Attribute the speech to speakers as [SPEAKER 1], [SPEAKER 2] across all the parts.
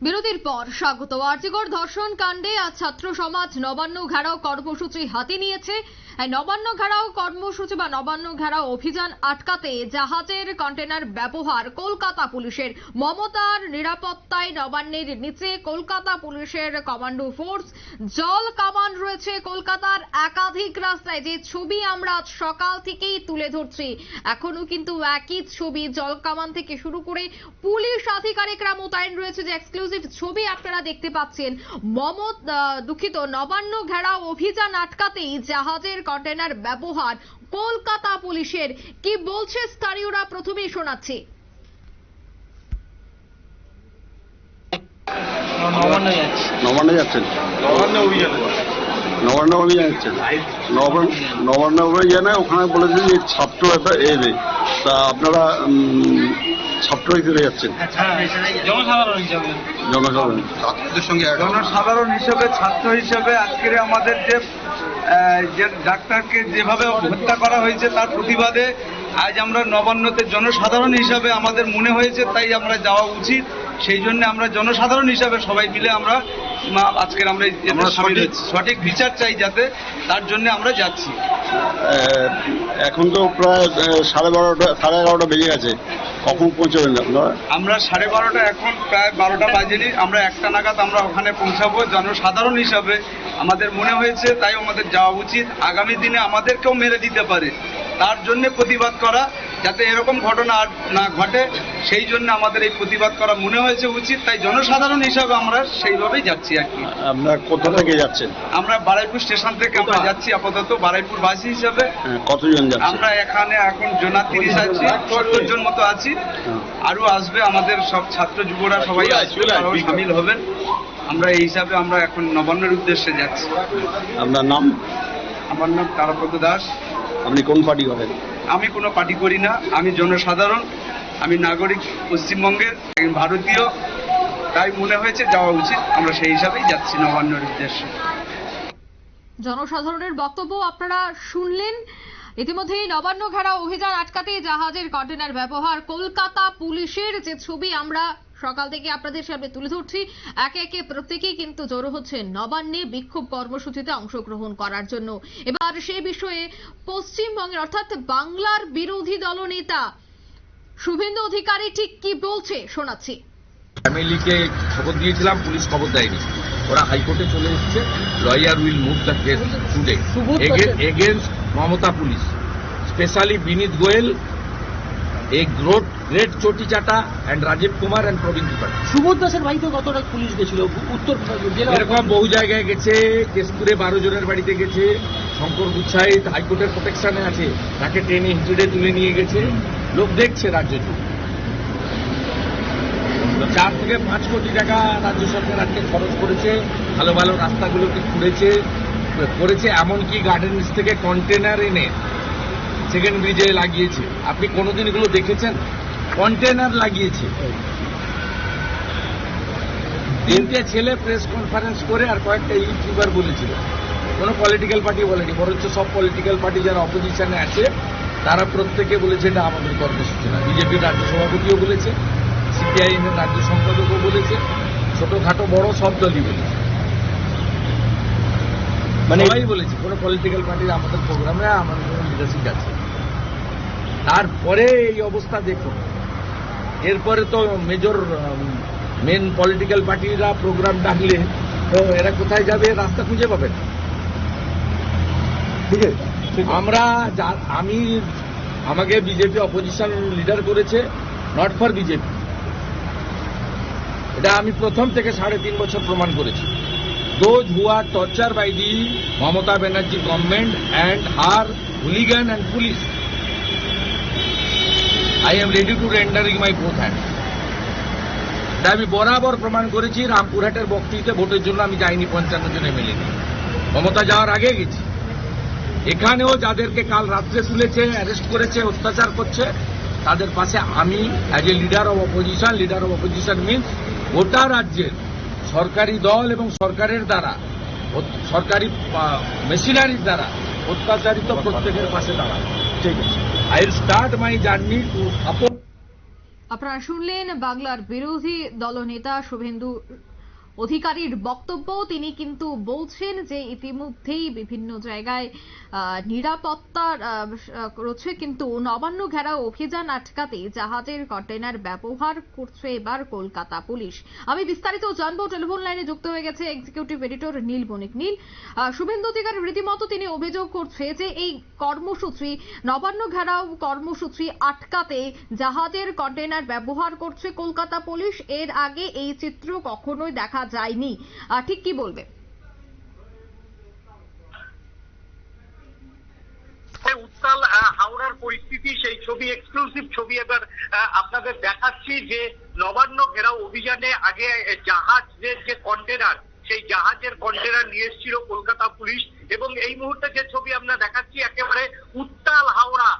[SPEAKER 1] বিরতির পর স্বাগত। আর্যগড় ধর্ষণ কাণ্ডে আজ ছাত্র সমাজ নবান্ন ঘেরাও কর্মসূচি হাতে নিয়েছে নবান্ন ঘেরাও কর্মসূচি বা নবান্ন ঘেরাও অভিযান আটকাতে জাহাজের কন্টেনার ব্যবহার কলকাতা পুলিশের। মমতার নিরাপত্তায় নবান্নের নিচে কলকাতা পুলিশের কমান্ডো ফোর্স। জল কামান রয়েছে কলকাতার একাধিক রাস্তায়। যে ছবি আমরা সকাল থেকেই তুলে ধরছি, এখনও কিন্তু একই ছবি জল কামান থেকে শুরু করে পুলিশ আধিকারিকরা মোতায়েন রয়েছে যে এক্সক্লুসিভ ছবি আপনারা দেখতে পাচ্ছেন। মমত দুঃখিত, নবান্ন ঘেরাও অভিযান আটকাতেই জাহাজের কন্টেনার ব্যবহার কলকাতা পুলিশের। কি বলছে স্থানীয়রা? প্রথমেই শোনাচ্ছি।
[SPEAKER 2] নবান্ন
[SPEAKER 3] যাচ্ছেন?
[SPEAKER 4] নবান্ন অভিযান।
[SPEAKER 3] যাচ্ছেন? নবান্ন নবান্ন অভিযানে ওখানে বলেছে যে ছাত্র একটা এবে তা আপনারা ছাত্র হিসেবে যাচ্ছেন?
[SPEAKER 2] জনসাধারণ হিসাবে।
[SPEAKER 4] ছাত্রদের সঙ্গে
[SPEAKER 5] জনসাধারণ হিসেবে ছাত্র হিসেবে আজকের আমাদের যে যে ডাক্তারকে যেভাবে হত্যা করা হয়েছে তার প্রতিবাদে আজ আমরা নবান্নতে জনসাধারণ হিসাবে আমাদের মনে হয়েছে তাই আমরা যাওয়া উচিত। সেই জন্য আমরা জনসাধারণ হিসাবে সবাই মিলে আমরা আজকের আমরা
[SPEAKER 3] সঠিক-
[SPEAKER 5] বিচার চাই যাতে তার জন্য আমরা যাচ্ছি।
[SPEAKER 3] এখন তো প্রায় সাড়ে বারোটা সাড়ে এগারোটা বেজে গেছে। কখন পৌঁছবেন আপনারা?
[SPEAKER 5] আমরা সাড়ে বারোটা এখন প্রায় বারোটা বাজেনি। আমরা একটা নাগাদ আমরা ওখানে পৌঁছাবো। জনসাধারণ হিসাবে আমাদের মনে হয়েছে তাই আমাদের যাওয়া উচিত। আগামী দিনে আমাদেরকেও মেরে দিতে পারে। তার জন্য প্রতিবাদ করা যাতে এরকম ঘটনা আর না ঘটে সেই জন্য আমাদের এই প্রতিবাদ করা মনে হয়েছে উচিত। তাই জনসাধারণ হিসাবে আমরা সেইভাবেই যাচ্ছি আর কি।
[SPEAKER 3] আপনারা কোথা থেকে যাচ্ছেন?
[SPEAKER 5] আমরা বারাইপুর স্টেশন থেকে আমরা যাচ্ছি আপাতত বারাইপুর বাসী হিসাবে।
[SPEAKER 3] হ্যাঁ, কতজন যাচ্ছেন?
[SPEAKER 5] আমরা এখানে এখন জোনা তিরিশ আছি সত্তর জন মতো আছি।
[SPEAKER 3] হ্যাঁ।
[SPEAKER 5] আরও আসবে আমাদের সব ছাত্র যুবরা সবাই আসবে সামিল হবেন। আমরা এই হিসাবে আমরা এখন নবান্নের উদ্দেশ্যে যাচ্ছি।
[SPEAKER 3] আপনার নাম?
[SPEAKER 5] আমার নাম তারাপদ দাস।
[SPEAKER 3] আপনি কোন পার্টি করেন?
[SPEAKER 5] আমি কোনো পার্টি করি না। আমি জনসাধারণ আমি নাগরিক পশ্চিমবঙ্গের একজন ভারতীয়। তাই মনে হয়েছে যাওয়া উচিত। আমরা সেই হিসাবেই যাচ্ছি নবান্নের উদ্দেশ্যে।
[SPEAKER 1] জনসাধারণের বক্তব্য আপনারা শুনলেন। ইতিমধ্যেই নবান্ন ঘেরা অভিযান আটকাতে জাহাজের কন্টেনার ব্যবহার। কলকাতা পুলিশের যে ছবি আমরা সকাল থেকে আপনাদের সামনে তুলে ধরছি। একে একে প্রত্যেকেই কিন্তু জড়ো হচ্ছে নবান্নে বিক্ষোভ কর্মসূচিতে অংশগ্রহণ করার জন্য। এবার সেই বিষয়ে পশ্চিমবঙ্গের অর্থাৎ বাংলার বিরোধী দলনেতা শুভেন্দু অধিকারী ঠিক কি বলছে শোনাচ্ছি।
[SPEAKER 4] ফ্যামিলিকে খবর দিয়েছিলাম পুলিশ খবর দেয়নি। ওরা হাইকোর্টে চলে এসেছে। Lawyer will move the case today against Mamata police. Specially Vineet Goyal a great great চটি চাটা অ্যান্ড রাজীব কুমার অ্যান্ড প্রবীণ ত্রিপাঠী।
[SPEAKER 2] সুবোধ দাসের বাড়িতে কতটা পুলিশ গেছিল? উত্তর
[SPEAKER 4] এরকম বহু জায়গায় গেছে কেশপুরে বারো জনের বাড়িতে গেছে শঙ্কর গুচ্ছাই হাইকোর্টের প্রোটেকশনে আছে তাকে ট্রেনে হিচড়ে তুলে নিয়ে গেছে। লোক দেখছে রাজ্য জুড়ে। চার থেকে পাঁচ কোটি টাকা রাজ্য সরকার আজকে খরচ করেছে ভালো ভালো রাস্তাগুলোকে খুঁড়েছে করেছে এমনকি গার্ডেন্স থেকে কন্টেনার এনে সেকেন্ড ব্রিজে লাগিয়েছে। আপনি কোনোদিন এগুলো দেখেছেন? কন্টেনার লাগিয়েছে। তিনটে ছেলে প্রেস কনফারেন্স করে আর কয়েকটা ইউটিউবার বলেছিল। কোনো পলিটিক্যাল পার্টি বলেনি বরঞ্চ সব পলিটিক্যাল পার্টি যারা অপোজিশনে আছে তারা প্রত্যেকে বলেছে এটা আমাদের কর্মসূচি না। বিজেপির রাজ্য সভাপতিও বলেছে সিপিআইএম এর রাজ্য সম্পাদকও বলেছে ছোটখাটো বড় সব দলই বলেছে। মানে সবাই বলেছে কোনো পলিটিক্যাল পার্টির আমাদের প্রোগ্রামে আমাদের কোনো লিডারশিপ আছে তারপরে এই অবস্থা দেখুন। এরপরে তো মেজর মেন পলিটিক্যাল পার্টিরা প্রোগ্রাম ডাকলে, তো এরা কোথায় যাবে? রাস্তা খুঁজে পাবেন আমরা যা- আমি, আমাকে বিজেপি অপোজিশন লিডার করেছে নট ফর বিজেপি। এটা আমি প্রথম থেকে সাড়ে তিন বছর প্রমাণ করেছি। Those who are torture by the Mamata Banerjee government and her hooligan and police I am ready to render rendering my both hand এটা আমি বরাবর প্রমাণ করেছি রামপুরহাটের বক্তৃতে, ভোটের জন্য আমি যাইনি, পঞ্চান্ন জন এমএলএ মমতা যাওয়ার আগে গেছি। এখানেও যাদেরকে কাল রাত্রে তুলেছে অ্যারেস্ট করেছে, অত্যাচার করছে, তাদের পাশে আমি as a leader of opposition leader of opposition means গোটা রাজ্যের সরকারি দল এবং সরকারের দ্বারা সরকারি মেশিনারির দ্বারা অত্যাচারিত প্রত্যেকের পাশে দাঁড়ানো। ঠিক আছে। Start my journey to support
[SPEAKER 1] আপনারা শুনলেন বাংলার বিরোধী দলনেতা শুভেন্দু অধিকারীর বক্তব্য তিনি কিন্তু বলছেন যে ইতিমধ্যেই বিভিন্ন জায়গায় আহ, রয়েছে কিন্তু নবান্ন ঘেরাও অভিযান আটকাতে জাহাজের কন্টেনার ব্যবহার করছে এবার কলকাতা পুলিশ। আমি বিস্তারিত জানব টেলিফোন লাইনে যুক্ত হয়ে গেছে এক্সিকিউটিভ এডিটর নীল বণিক। নীল শুভেন্দু অধিকারী রীতিমতো তিনি অভিযোগ করছে যে এই কর্মসূচি নবান্ন ঘেরাও কর্মসূচি আটকাতে জাহাজের কন্টেনার ব্যবহার করছে কলকাতা পুলিশ। এর আগে এই চিত্র কখনোই দেখা যায়নি। ঠিক কি বলবে?
[SPEAKER 6] উত্তাল হাওড়ার পরিস্থিতি সেই ছবি এক্সক্লুসিভ ছবি এবার আপনাদের দেখাচ্ছি যে নবান্ন ঘেরাও অভিযানে আগে আহ, জাহাজের যে কন্টেনার সেই জাহাজের কন্টেনার নিয়ে এসেছিল কলকাতা পুলিশ এবং এই মুহূর্তে যে ছবি আমরা দেখাচ্ছি একেবারে উত্তাল হাওড়া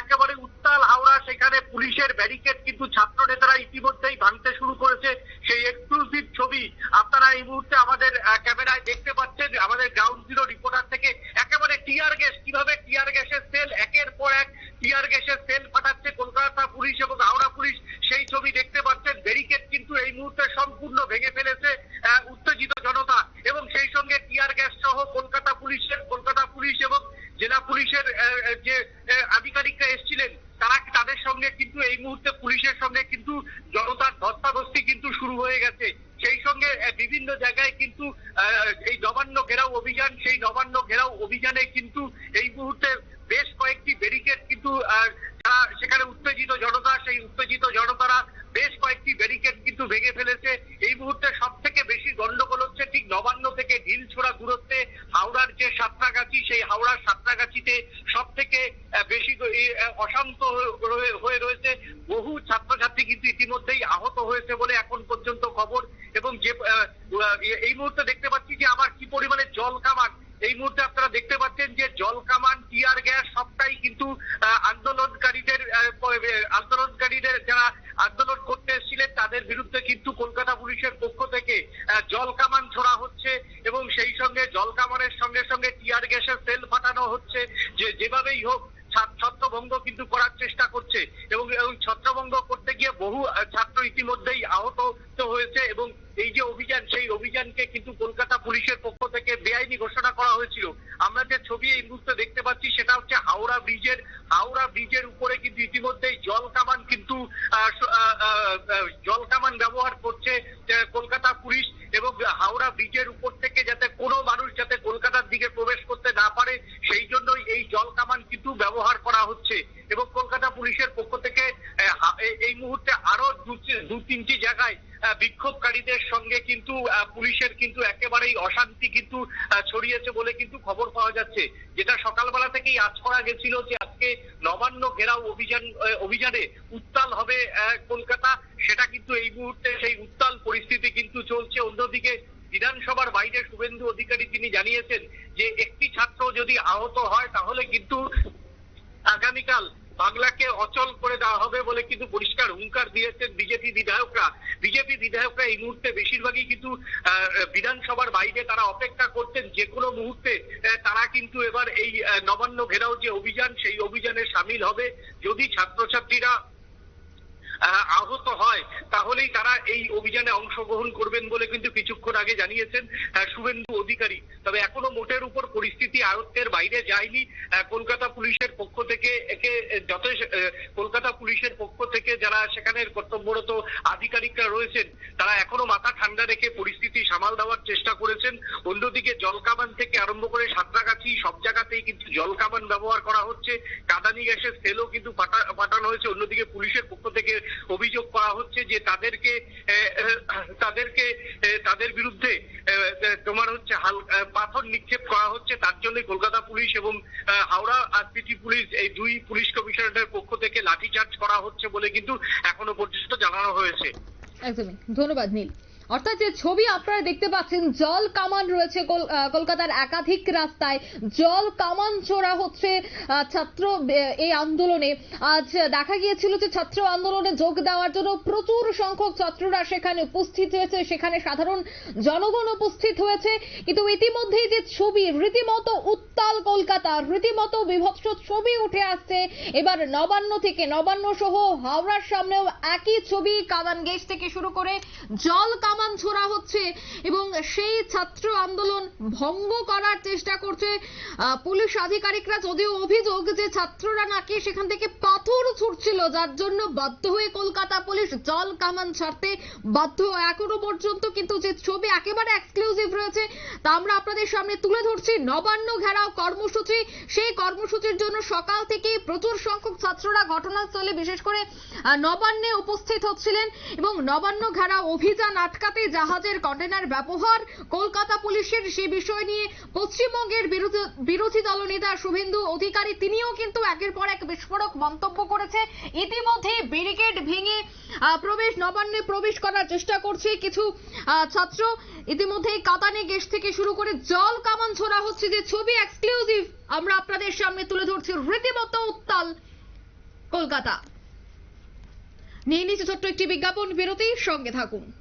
[SPEAKER 6] একেবারে উত্তাল হাওড়া সেখানে পুলিশের ব্যারিকেড কিন্তু ছাত্র নেতারা ইতিমধ্যেই ভাঙতে শুরু করেছে সেই এক্সক্লুসিভ ছবি আপনারা এই মুহূর্তে আমাদের আহ, ক্যামেরায় দেখতে পাচ্ছেন আমাদের গ্রাউন্ড জিরো রিপোর্টার থেকে একেবারে টিয়ার গ্যাস কীভাবে টিয়ার গ্যাসের সেল একের পর এক টিয়ার গ্যাসের সেল ফাটাচ্ছে কলকাতা পুলিশ এবং হাওড়া পুলিশ সেই ছবি দেখতে পাচ্ছেন ব্যারিকেড কিন্তু এই মুহূর্তে সম্পূর্ণ ভেঙে ফেলেছে আহ, উত্তেজিত জনতা এবং সেই সঙ্গে টিয়ার গ্যাস সহ কলকাতা পুলিশের কলকাতা পুলিশ এবং জেলা পুলিশের আহ, যে আহ, আধিকারিকরা এসেছিলেন তারা তাদের সঙ্গে কিন্তু এই মুহূর্তে পুলিশের সঙ্গে কিন্তু জনতার ধস্তাধস্তি কিন্তু শুরু হয়ে গেছে সেই সঙ্গে আহ, বিভিন্ন জায়গায় কিন্তু আহ, এই নবান্ন ঘেরাও অভিযান, সেই নবান্ন ঘেরাও অভিযানে কিন্তু এই মুহূর্তে বেশ কয়েকটি ব্যারিকেড কিন্তু সেখানে উত্তেজিত জনতা, সেই উত্তেজিত জনতারা বেশ কয়েকটি ব্যারিকেড কিন্তু ভেঙে ফেলেছে। এই মুহূর্তে সব থেকে বেশি গন্ডগোল হচ্ছে ঠিক নবান্ন থেকে ঢিল ছোড়া দূরত্বে হাওড়ার যে সাঁতরাগাছি সেই হাওড়ার সাঁতরাগাছিতে সব থেকে বেশি অশান্ত হয়ে- রয়েছে। বহু ছাত্রছাত্রী কিন্তু ইতিমধ্যেই আহত হয়েছে বলে এখন পর্যন্ত খবর। এবং যে এই মুহূর্তে দেখতে পাচ্ছি যে আবার কি পরিমাণে জল কামান। এই মুহূর্তে আপনারা দেখতে পাচ্ছেন যে জল কামান, টিয়ার গ্যাস সবটাই কিন্তু আন্দোলনকারীদের আন্দোলনকারীদের যারা আন্দোলন করতে এসেছিলেন, তাদের বিরুদ্ধে কিন্তু কলকাতা পুলিশের পক্ষ থেকে জল কামান ছোড়া হচ্ছে। সঙ্গে, জল কামানের সঙ্গে সঙ্গে টিয়ার গ্যাসের সেল ফাটানো হচ্ছে। যে যেভাবেই হোক ছত্রভঙ্গ কিন্তু করার চেষ্টা করছে এবং এবং ছত্রভঙ্গ গিয়ে বহু ছাত্র ইতিমধ্যেই আহত হয়েছে এবং এই যে অভিযান, সেই অভিযানকে কিন্তু কলকাতা পুলিশের পক্ষ থেকে বেআইনি ঘোষণা করা হয়েছিল। আমরা যে ছবি এই মুহূর্তে দেখতে পাচ্ছি সেটা হচ্ছে হাওড়া ব্রিজের হাওড়া ব্রিজের উপরে কিন্তু ইতিমধ্যেই জল কামান কিন্তু জল কামান ব্যবহার করছে কলকাতা পুলিশ এবং হাওড়া ব্রিজের উপর থেকে যাতে কোনো মানুষ যাতে কলকাতার দিকে প্রবেশ করতে না পারে, সেই জন্যই এই জল কামান কিন্তু ব্যবহার করা হচ্ছে। এবং কলকাতা পুলিশের পক্ষ থেকে এই মুহূর্তে আরও দু- তিনটি জায়গায় বিক্ষোভকারীদের সঙ্গে কিন্তু পুলিশের কিন্তু একেবারেই অশান্তি কিন্তু ছড়িয়েছে বলে কিন্তু খবর পাওয়া যাচ্ছে। যেটা সকালবেলা থেকেই আজ করা গেছিল যে আজকে নবান্ন ঘেরাও অভিযান অভিযানে উত্তাল হবে কলকাতা। সেটা কিন্তু এই মুহূর্তে সেই উত্তাল পরিস্থিতি কিন্তু চলছে। অন্যদিকে বিধানসভার বাইরে শুভেন্দু অধিকারী তিনি জানিয়েছেন যে একটি ছাত্র যদি আহত হয়, তাহলে কিন্তু আগামীকাল বাংলাকে অচল করে দেওয়া হবে বলে কিন্তু পরিষ্কার হুঙ্কার দিয়েছেন বিজেপি বিধায়করা। বিজেপি বিধায়করা এই মুহূর্তে বেশিরভাগই কিন্তু বিধানসভার বাইরে তারা অপেক্ষা করতেন যে কোনো মুহূর্তে তারা কিন্তু এবার এই নবান্ন ঘেরাও যে অভিযান, সেই অভিযানে সামিল হবে। যদি ছাত্রছাত্রীরা আহত হয়, তাহলেই তারা এই অভিযানে অংশগ্রহণ করবেন বলে কিন্তু কিছুক্ষণ আগে জানিয়েছেন শুভেন্দু অধিকারী। তবে এখনও মোটের উপর পরিস্থিতি আয়ত্তের বাইরে যায়নি। কলকাতা পুলিশের পক্ষ থেকে একে যথেষ্ট কলকাতা পুলিশের পক্ষ থেকে যারা সেখানে কর্তব্যরত আধিকারিকরা রয়েছেন, তারা এখনও মাথা ঠান্ডা রেখে পরিস্থিতি সামাল দেওয়ার চেষ্টা করেছেন। অন্যদিকে জলকামান থেকে আরম্ভ করে সাঁতরাগাছি সব জায়গাতেই কিন্তু জলকামান ব্যবহার করা হচ্ছে। কাদানি গ্যাসের সেলও কিন্তু পাঠা- পাঠানো হয়েছে। অন্যদিকে পুলিশের পক্ষ থেকে অভিযোগ করা হচ্ছে যে তাদেরকে তাদেরকে তাদের বিরুদ্ধে তোমার হচ্ছে পাথর নিক্ষেপ করা হচ্ছে। তার জন্য কলকাতা পুলিশ এবং হাওড়া আর সিটি পুলিশ এই দুই পুলিশ কমিশনারের পক্ষ থেকে লাঠিচার্জ করা হচ্ছে বলে কিন্তু এখনও পর্যন্ত জানানো হয়েছে।
[SPEAKER 1] একদমই। ধন্যবাদ, নীল। অর্থাৎ যে ছবি আপনারা দেখতে পাচ্ছেন, জল কামান রয়েছে কল- কলকাতার একাধিক রাস্তায়। জল কামান ছোড়া হচ্ছে ছাত্র এই আন্দোলনে। আজ দেখা গিয়েছিল যে ছাত্র আন্দোলনে যোগ দেওয়ার জন্য প্রচুর সংখ্যক ছাত্ররা সেখানে উপস্থিত হয়েছে। সেখানে সাধারণ জনগণ উপস্থিত হয়েছে। কিন্তু ইতিমধ্যেই যে ছবি, রীতিমতো উত্তাল কলকাতা, রীতিমতো বিভৎস ছবি উঠে আসছে। এবার নবান্ন থেকে নবান্ন সহ হাওড়ার সামনেও একই ছবি, কামান গেট থেকে শুরু করে জল কামান ছোড়া হচ্ছে এবং সেই ছাত্র আন্দোলন ভঙ্গ করার চেষ্টা করছে পুলিশ আধিকারিকরা যদিও অভিযোগ যে ছাত্ররা নাকি সেখান থেকে পাথর ছুটছিল, যার জন্য বাধ্য হয়ে কলকাতা পুলিশ জল কামান ছাড়তে বাধ্য। এখনও পর্যন্ত কিন্তু যে ছবি একেবারে এক্সক্লুসিভ রয়েছে, তা আমরা আপনাদের সামনে তুলে ধরছি। নবান্ন ঘেরাও কর্মসূচি, সেই কর্মসূচির জন্য সকাল থেকে প্রচুর সংখ্যক ছাত্ররা ঘটনাস্থলে বিশেষ করে নবান্নে উপস্থিত হচ্ছিলেন এবং নবান্ন ঘেরাও অভিযান আটকাতে জাহাজের কন্টেনার ব্যবহার, কলকাতা পুলিশের সেই বিষয় নিয়ে পশ্চিমবঙ্গের বিরোধী- দলনেতা শুভেন্দু অধিকারী, তিনিও কিন্তু একের পর এক বিস্ফোরক মন্তব্য করেছে। ইতিমধ্যে ব্যারিকেড ভেঙে প্রবেশ, নবান্নে প্রবেশ করার চেষ্টা করছে কিছু ছাত্র। ইতিমধ্যে কাতানে গেট থেকে শুরু করে জল কামান ছোড়া হচ্ছে যে ছবি এক্সক্লুসিভ আমরা আপনাদের সামনে তুলে ধরছি রীতিমতো উত্তাল কলকাতা। নিয়ে নিচ্ছে ছোট্ট একটি বিজ্ঞাপন, বিরতির সঙ্গে থাকুন।